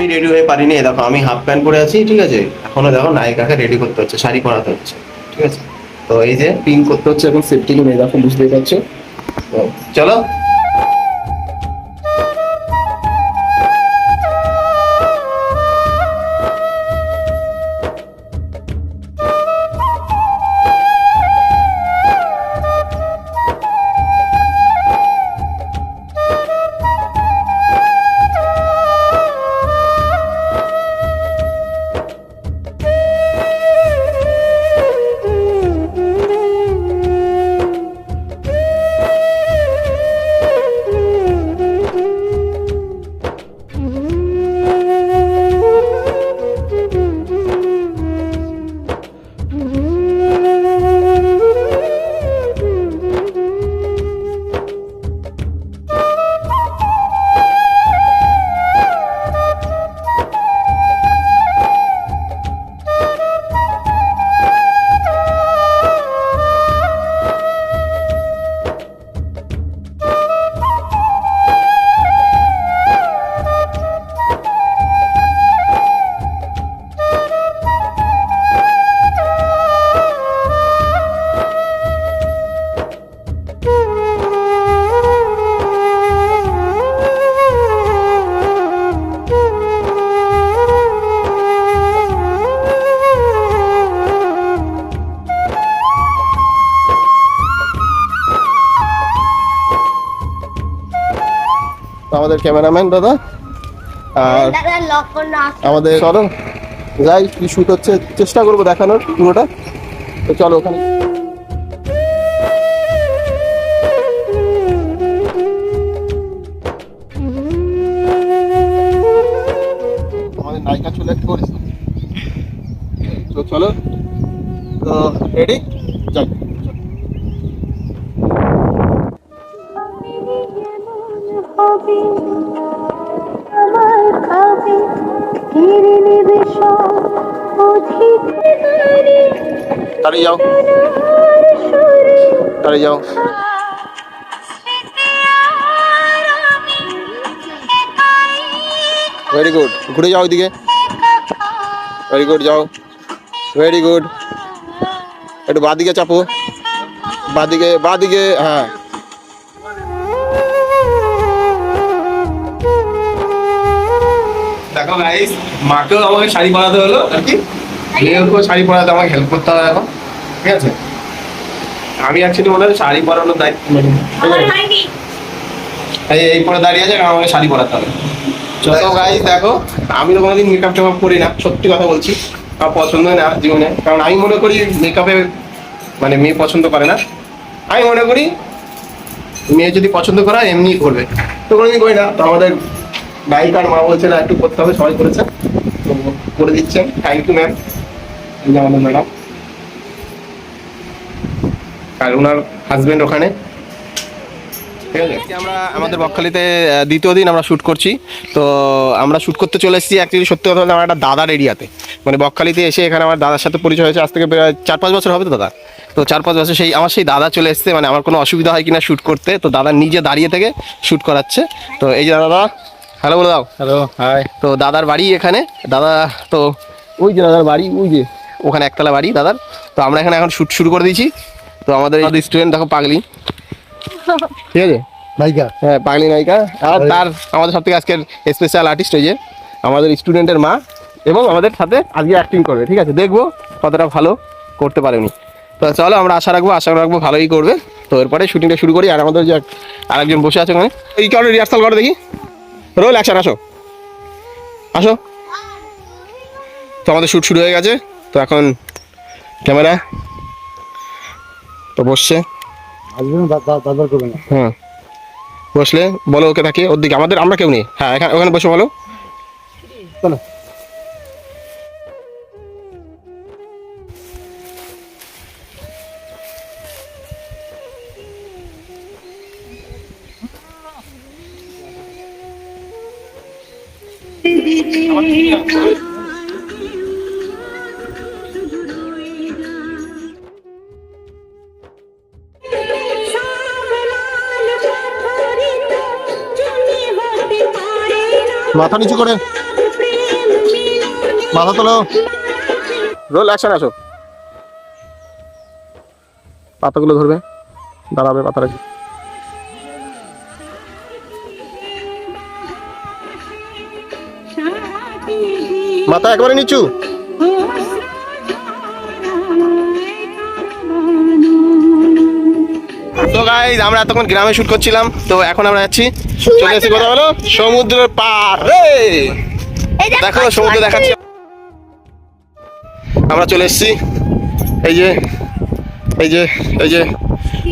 আমি রেডি হয়ে পারিনি। দেখো, আমি হাফ প্যান্ট পরে আছি, ঠিক আছে? এখনও দেখো নায়িকাকে রেডি করতে হচ্ছে, শাড়ি পরাতে হচ্ছে, ঠিক আছে? তো এই যে পিঙ্ক করতে হচ্ছে এবং সেফটি নিয়ে দেখো, বুঝতেই পারছ? চলো। আমাদের ক্যামেরাম্যান দাদা। আর আমাদের চলো যাই কি শুট হচ্ছে চেষ্টা করব দেখানোর পুরোটা। তো চলো ওখানে। আমাদের নায়িকা চলে করেছে তো চলো তো রেডি যাই হবে আমার খাবে ঘিরে নেবে সব অধিক তাড়িয়ে যাও। সুরে যাও। ভেরি গুড ঘুরে যাও ওইদিকে। ভেরি গুড যাও। ভেরি গুড একটু বাদিকে চাপো। বাদিকে বাদিকে হ্যাঁ। দেখো গাইস মাকেও আমাকে শাড়ি পরাতে হলো আর কি? মেয়েকেও শাড়ি পরাতে আমাকে হেল্প করতে হবে এখন। ঠিক আছে? আমি অ্যাকচুয়ালি মনে হয় শাড়ি পরানোর দায়িত্ব। এই এই পরে দাঁড়িয়ে আছে আমাকে শাড়ি পরাতে হবে। তো গাইস দেখো আমি তো কোনোদিন মেকআপ টেকআপ করি না সত্যি কথা বলছি। আমার পছন্দ হয় না জীবনে। কারণ আমি মনে করি মেকআপে মানে মেয়ে পছন্দ করে না। আমি মনে করি মেয়ে যদি পছন্দ করা এমনি করবে। তো কোনোদিন করি না তো আমাদের নায়িকার মা বলছে না, একটু করতে হবে, সবাই করেছে। তো করে দিচ্ছেন থ্যাংক ইউ ম্যাম এই ম্যাডাম আর ওনার হাজবেন্ড ওখানে। আমরা আমাদের বকখালিতে দ্বিতীয় দিন আমরা শ্যুট করছি। তো আমরা শ্যুট করতে চলে এসেছি অ্যাকচুয়ালি সত্যি কথা বলতে আমার একটা দাদার এরিয়াতে মানে বকখালিতে এসে এখানে আমার দাদার সাথে পরিচয় হয়েছে। আজ থেকে চার পাঁচ বছর হবে তো দাদা? তো চার পাঁচ বছর সেই, আমার সেই দাদা চলে এসছে। মানে আমার কোনো অসুবিধা হয় কিনা শ্যুট করতে। তো দাদা নিজে দাঁড়িয়ে থেকে শ্যুট করাচ্ছে। তো এই যে দাদা হ্যালো বলে দাও। হ্যালো হাই তো দাদার বাড়ি এখানে। দাদা তো ওই যে দাদার বাড়ি ওই যে ওখানে একতলা বাড়ি দাদার। তো আমরা এখানে এখন শ্যুট শুরু করে দিয়েছি। তো আমাদের স্টুডেন্ট দেখো পাগলি। ঠিক আছে? নায়িকা। হ্যাঁ পাগলি নায়িকা। আর তার আমাদের সব থেকে আজকের স্পেশাল আর্টিস্ট হয়ে যে আমাদের স্টুডেন্টের মা এবং আমাদের সাথে আজকে অ্যাক্টিং করবে। ঠিক আছে? দেখব কতটা ভালো করতে পারেনি তো চলো আমরা আশা রাখব আশা রাখব ভালোই করবে। তো এরপরে শুটিংটা শুরু করি। আর আমাদের যে আরেকজন বসে আছে ওখানে। এই কারণে রিহার্সাল করে দেখি। রোল অ্যাকশন আসো। আসো। তো আমাদের শ্যুট শুরু হয়ে গেছে। তো এখন ক্যামেরা তো বসছে। হ্যাঁ। বসলে বলো ওকে থাকে ওর দিকে। আমাদের আমরা কেউ নেই। হ্যাঁ এখানে ওখানে বসে বলো। চলো। মাথা নিচু করে। মাথা তোলো। রোল অ্যাকশন আসো। পাতাগুলো ধরবে। দাঁড়াবে পাতা রাখবে মাথা একবারে নিচু। তো গাইজ আমরা এতক্ষণ গ্রামে শুট করছিলাম, তো এখন আমরা যাচ্ছি। চলে এসেছি কথা বলো সমুদ্রের পার দেখো, সমুদ্র দেখাচ্ছি। আমরা চলে এসেছি। এই যে এই যে এই যে।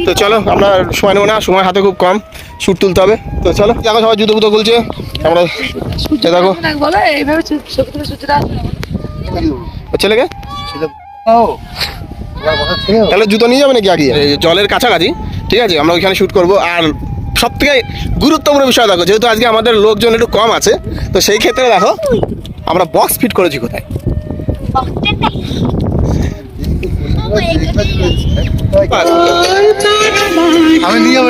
তো চলো, আমরা সময় নেব না, সময় হাতে খুব কম। শুট তুলতে হবে। তো চলো, দেখো সবাই জুতো ফুতো খুলছে। আমরা এ দেখো। বলো এইভাবে সূর্যটা ও ছেলেকে ও ছিল তাহলে জুতো নিয়ে যাবে নাকি আগে জলের কাছাকাছি ঠিক আছে আমরা ওইখানে শুট করব। আর সব থেকে গুরুত্বপূর্ণ বিষয় দেখো যেহেতু আজকে আমাদের লোকজন একটু কম আছে তো সেই ক্ষেত্রে দেখো আমরা বক্স ফিট করেছি কোথায়? আমি নিয়ে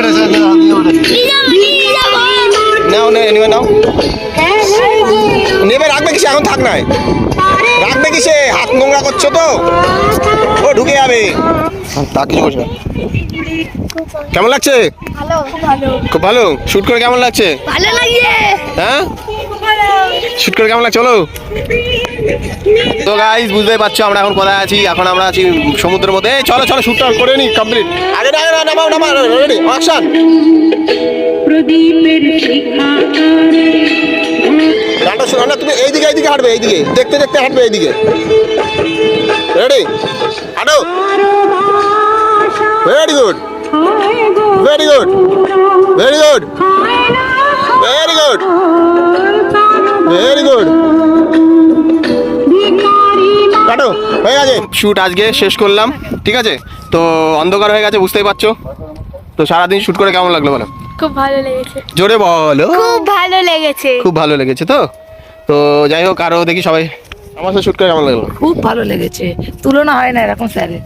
বেড়েছি নিয়ে নাও নে নেবে নাও। নেবে রাখবে কিসে? এখন থাক নাই। রাখবে কিসে? হাত নোংরা করছ তো? ও ঢুকে যাবে। তা কিছু করছে না। কেমন লাগছে? খুব ভালো। শুট করে কেমন লাগছে? ভালো লাগে হ্যাঁ? শুট করে কেমন লাগছে চলো তো গাইস বুঝতেই পারছ আমরা এখন কোথায় আছি? এখন আমরা আছি সমুদ্রের মধ্যে। এই চলো চলো শুটটা করে নি কমপ্লিট আগে না আগে না নামাও নামাও রেডি অ্যাকশন। প্রদীপের শিখা গানটা শোনো না তুমি এইদিকে এইদিকে হাঁটবে এইদিকে। দেখতে দেখতে হাঁটবে এইদিকে। রেডি হাঁটো। Very good very good very good very good very good কাটো হয়ে গেছে। শুট আজকে শেষ করলাম ঠিক আছে? তো অন্ধকার হয়ে গেছে বুঝতেই পারছ? তো সারাদিন শুট করে কেমন লাগল বলো? খুব ভালো লেগেছে। জোরে বলো। খুব ভালো লেগেছে। খুব ভালো লেগেছে তো? তো যাই হোক আরও দেখি সবাই। আমার সাথে শুট করে কেমন লাগল? খুব ভালো লেগেছে। তুলনা হয় না এরকম স্যারের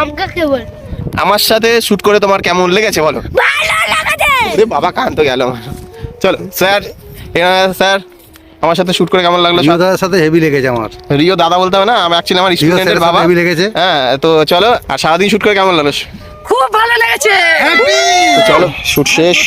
আমাকে কে বল? আমার সাথে শুট করে তোমার কেমন লেগেছে বলো? ভালো লেগেছে! ওরে বাবা কান তো গেল চলো স্যার স্যার আমার সাথে শুট করে কেমন লাগল দাদার সাথে হেভি লেগেছে আমার। রিও দাদা বলতে হবে না? আমি অ্যাকচুয়ালি আমার স্টুডেন্টের বাবা। হেভি লেগেছে। হ্যাঁ তো চলো আর সারাদিন শুট করে কেমন লাগল? খুব ভালো লেগেছে। চলো শুট শেষ।